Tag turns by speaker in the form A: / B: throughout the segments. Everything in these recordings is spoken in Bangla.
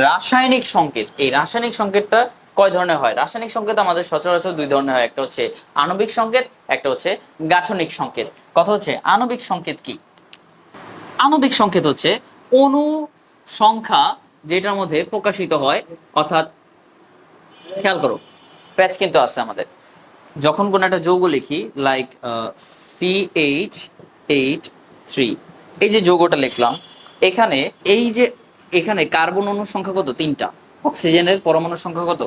A: রাসায়নিক সংকেত। এই রাসায়নিক সংকেতটা কয় ধরনের হয়? রাসায়নিক সংকেত আমাদের সচরাচর দুই ধরনের হয়। একটা হচ্ছে আণবিক সংকেত, একটা হচ্ছে গাঠনিক সংকেত। কথা হচ্ছে, আণবিক সংকেত কি? আণবিক সংকেত হচ্ছে অণু সংখ্যা যেটার মধ্যে প্রকাশিত হয়, অর্থাৎ খেয়াল করো, প্যাচ কিন্তু আছে আমাদের। যখন কোনো একটা যৌগ লিখি like C H eight three এই যে যৌগটা লিখলাম, এখানে এই যে এখানে কার্বন অণুর সংখ্যা কত? তিনটা। অক্সিজেনের পরমাণুর সংখ্যা কত?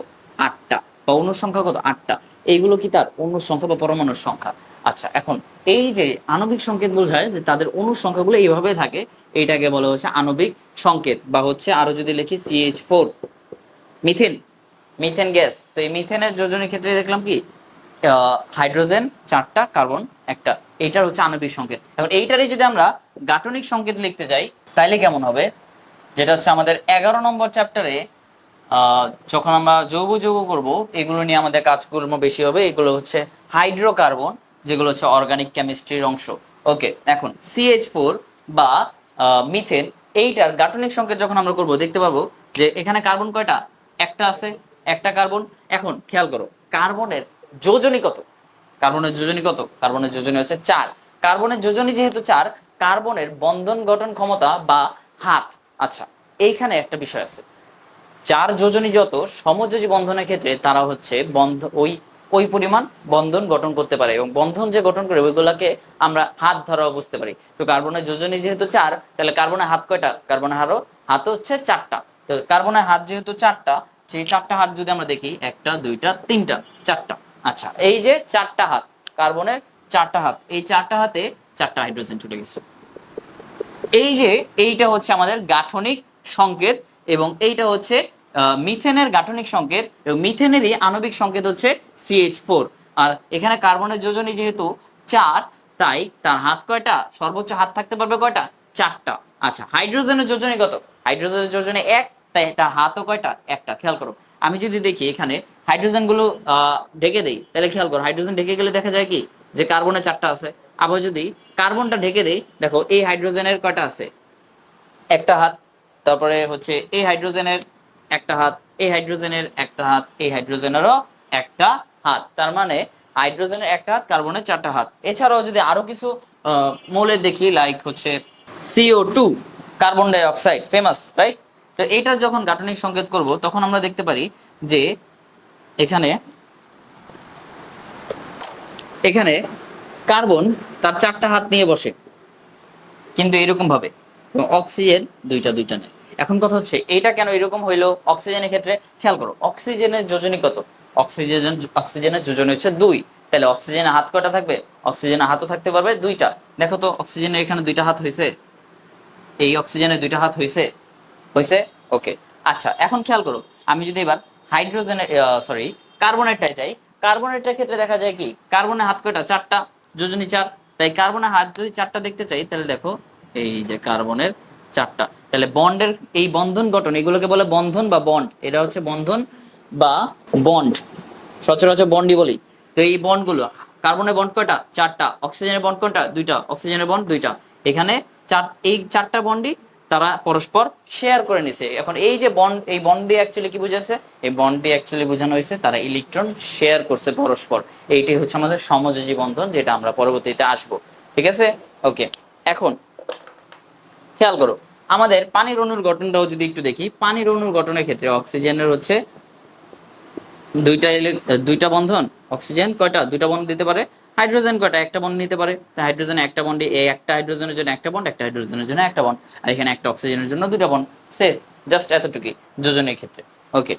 A: আটটা। বা অণুর সংখ্যা কত? আটটা। এইগুলো কি তার? অণুর সংখ্যা বা পরমাণুর সংখ্যা। আচ্ছা এখন এই যে আণবিক সংকেত বোঝায় যে তাদের অণুর সংখ্যাগুলো এইভাবে থাকে, এইটাকে বলা হচ্ছে আণবিক সংকেত বা হচ্ছে আরও যদি লিখি CH four methane. Methane gas. তো এই মিথেনের যোজনের ক্ষেত্রে দেখলাম কি? হাইড্রোজেন চারটা, কার্বন একটা। এইটার হচ্ছে আণবিক সংকেত। এখন এইটারই যদি আমরা গাঠনিক সংকেত লিখতে যাই, তাইলে কেমন হবে? যেটা হচ্ছে আমাদের এগারো নম্বর চ্যাপ্টারে যখন আমরা যৌগ যৌগ করব, এগুলো নিয়ে আমাদের কাজকর্ম বেশি হবে। এগুলো হচ্ছে হাইড্রোকার্বন যেগুলো হচ্ছে অর্গানিক কেমিস্ট্রির অংশ। ওকে এখন সিএইচ ফোর বা মিথেন এইটার গাঠনিক সংকেত যখন আমরা করব, দেখতে পারব যে এখানে কার্বন কয়টা? একটা আছে, একটা কার্বন এখন খেয়াল করো কার্বনের যোজনী কত? কার্বনের যোজনী কত? কার্বনের যোজনী হচ্ছে চার। কার্বনের যোজনী যেহেতু চার কার্বনের বন্ধন গঠন ক্ষমতা বা হাত। আচ্ছা এইখানে একটা বিষয় আছে। চার যোজনী যত সমযোজী বন্ধনের ক্ষেত্রে তারা হচ্ছে বন্ধ, ওই ওই পরিমাণ বন্ধন গঠন করতে পারে এবং বন্ধন যে গঠন করে ওইগুলাকে আমরা হাত ধরাও বুঝতে পারি। তো কার্বনের যোজনী যেহেতু চার, তাহলে কার্বনের হাত কয়টা? কার্বনের হারও হাত হচ্ছে চারটা। তো কার্বনের হাত যেহেতু চারটা, সেই চারটা হাত যদি আমরা দেখি, একটা, দুইটা, তিনটা, চারটা। আচ্ছা এই যে চারটা হাত, কার্বনের চারটা হাত, এই চারটা হাতে চারটা হাইড্রোজেন চলে গেছে। এই যে, এইটা হচ্ছে আমাদের গাঠনিক সংকেত এবং এইটা হচ্ছে মিথেনের গাঠনিক সংকেত এবং মিথেনেরই আণবিক সংকেত হচ্ছে সিএইচ ফোর আর এখানে কার্বনের যোজনী যেহেতু চার, তাই তার হাত কয়টা? সর্বোচ্চ হাত থাকতে পারবে কয়টা? চারটা। আচ্ছা হাইড্রোজেনের যোজনী কত? হাইড্রোজেনের যোজনী এক, তাই তার হাতও কয়টা? একটা। খেয়াল করো। আমি যদি দেখি এখানে হাইড্রোজেনগুলো ঢেকে দেই, তাহলে খেয়াল করো, হাইড্রোজেন ঢেকে গেলে দেখা যায় কি? যে কার্বনে চারটা আছে। আবার যদি কার্বনটা ঢেকে দেই, দেখো এই হাইড্রোজেনের কয়টা আছে? একটা হাত, তারপরে হচ্ছে এই হাইড্রোজেনের একটা হাত, এই হাইড্রোজেনের একটা হাত, এই হাইড্রোজেনেরও একটা হাত। তার মানে হাইড্রোজেনের একটা হাত, কার্বনের চারটা হাত। এছাড়াও যদি আরও কিছু মৌলের দেখি লাইক হচ্ছে CO two carbon dioxide famous right তো এইটার যখন গাঠনিক সংকেত করব, তখন আমরা দেখতে পারি যে এখানে এখানে কার্বন তার চারটা হাত নিয়ে বসে। কিন্তু এরকম ভাবে। অক্সিজেন দুইটা দুইটা নেয়। এখন কথা হচ্ছে, এটা কেন এরকম হইল অক্সিজেনের ক্ষেত্রে? খেয়াল করো, অক্সিজেনের যোজনী কত? অক্সিজেন, অক্সিজেনের যোজনী হচ্ছে দুই। তাহলে অক্সিজেনের হাত কয়টা থাকবে? অক্সিজেনের হাতও থাকতে পারবে দুইটা। দেখো তো, অক্সিজেনের এখানে দুইটা হাত হয়েছে এই অক্সিজেনের দুইটা হাত হয়েছে হয়েছে ওকে। আচ্ছা এখন খেয়াল করো, আমি যদি এবার হাইড্রোজেনের সরি কার্বনেটটায় যাই কার্বনেটের ক্ষেত্রে দেখা যায় কি, কার্বনের হাত কয়টা? চারটা। যোজনী চার তাই কার্বনের হাত যদি চারটা দেখতে চাই, তাহলে দেখো এই যে কার্বনের চারটা। তাহলে বন্ডের এই বন্ধন গঠন, এগুলোকে বলে বন্ধন বা বন্ড এটা হচ্ছে বন্ধন বা বন্ড সচরাচর বন্ডই বলি। তো এই বন্ডগুলো কার্বনের বন্ড কয়টা? চারটা। অক্সিজেনের বন্ড কোনটা? দুইটা। অক্সিজেনের বন্ড দুইটা। এখানে চার, এই চারটা বন্ডই তারা পরস্পর শেয়ার করে নিছে। এখন এই যে বন্ড এই বন্ড দিয়ে অ্যাকচুয়ালি কি বুঝাচ্ছে এই বন্ড দিয়ে অ্যাকচুয়ালি বোঝানো হয়েছে, তারা ইলেকট্রন শেয়ার করছে পরস্পর। এইটাই হচ্ছে আমাদের সমযোজী বন্ধন, যেটা আমরা পরবর্তীতে আসব। ঠিক আছে? ওকে এখন খেয়াল করো, আমাদের পানির অণুর গঠনটাও যদি একটু দেখি, পানির অণুর গঠনের ক্ষেত্রে অক্সিজেনের হচ্ছে দুইটা দুইটা বন্ধন অক্সিজেন কয়টা? দুটো বন্ড দিতে পারে। হাইড্রোজেন কয়টা? একটা বন্ড নিতে পারে। হাইড্রোজেন একটা বন্ডে এ একটা হাইড্রোজেনের জন্য একটা বন্ড একটা হাইড্রোজেনের জন্য একটা বন্ড আর এখানে একটা অক্সিজেনের জন্য দুটো বন্ড সে জাস্ট এতটুকুই, যোজনের ক্ষেত্রে। ওকে